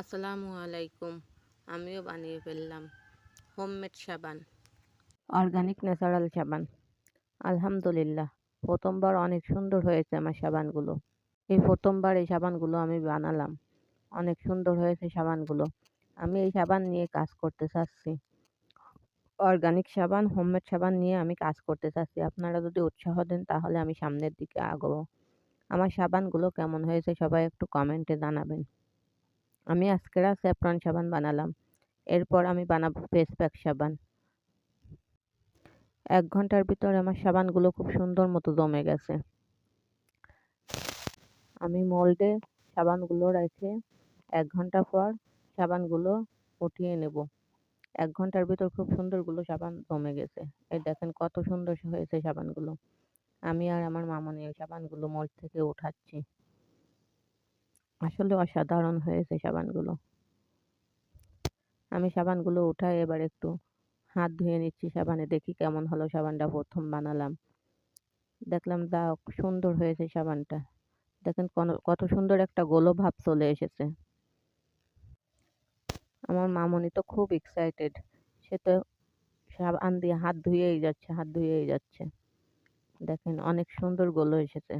আসসালামু আলাইকুম, আমিও বানিয়ে ফেললাম হোমমেড সাবান। অর্গানিক ন্যাচারাল সাবান। আলহামদুলিল্লাহ, প্রথমবার অনেক সুন্দর হয়েছে আমার সাবানগুলো। এই প্রথমবার এই সাবানগুলো আমি বানালাম। অনেক সুন্দর হয়েছে সাবানগুলো। আমি এই সাবান নিয়ে কাজ করতে চাচ্ছি। অর্গানিক সাবান, হোমমেড সাবান নিয়ে আমি কাজ করতে চাচ্ছি। আপনারা যদি উৎসাহ দেন, তাহলে আমি সামনের দিকে আগাবো। আমার সাবানগুলো কেমন হয়েছে সবাই একটু কমেন্টে জানাবেন। আমি আজকেরা স্যাফরন সাবান বানালাম। এরপর আমি বানাবো ফেস প্যাক সাবান। এক ঘণ্টার ভিতরে আমার সাবানগুলো খুব সুন্দর মতো জমে গেছে। আমি মোল্ডে সাবানগুলো রেখে এক ঘণ্টা পর সাবানগুলো উঠিয়ে নেব। এক ঘণ্টার ভিতর খুব সুন্দরগুলো সাবান জমে গেছে। এই দেখেন কত সুন্দর হয়েছে সাবানগুলো। আমি আর আমার মামনি সাবানগুলো মোল্ড থেকে উঠাচ্ছি। আসলে অসাধারণ হয়েছে সাবানগুলো। আমি সাবানগুলো উঠাই, এবার একটু হাত ধুয়ে নিচ্ছি সাবানে, দেখি কেমন হলো সাবানটা প্রথম বানালাম। দেখলাম, যা সুন্দর হয়েছে সাবানটা। দেখেন কত সুন্দর একটা গোলো ভাব চলে এসেছে। আমার মামনি তো খুব এক্সাইটেড সে তো সাবান দিয়ে হাত ধুয়েই যাচ্ছে, হাত ধুয়েই যাচ্ছে। দেখেন, অনেক সুন্দর গোলো এসেছে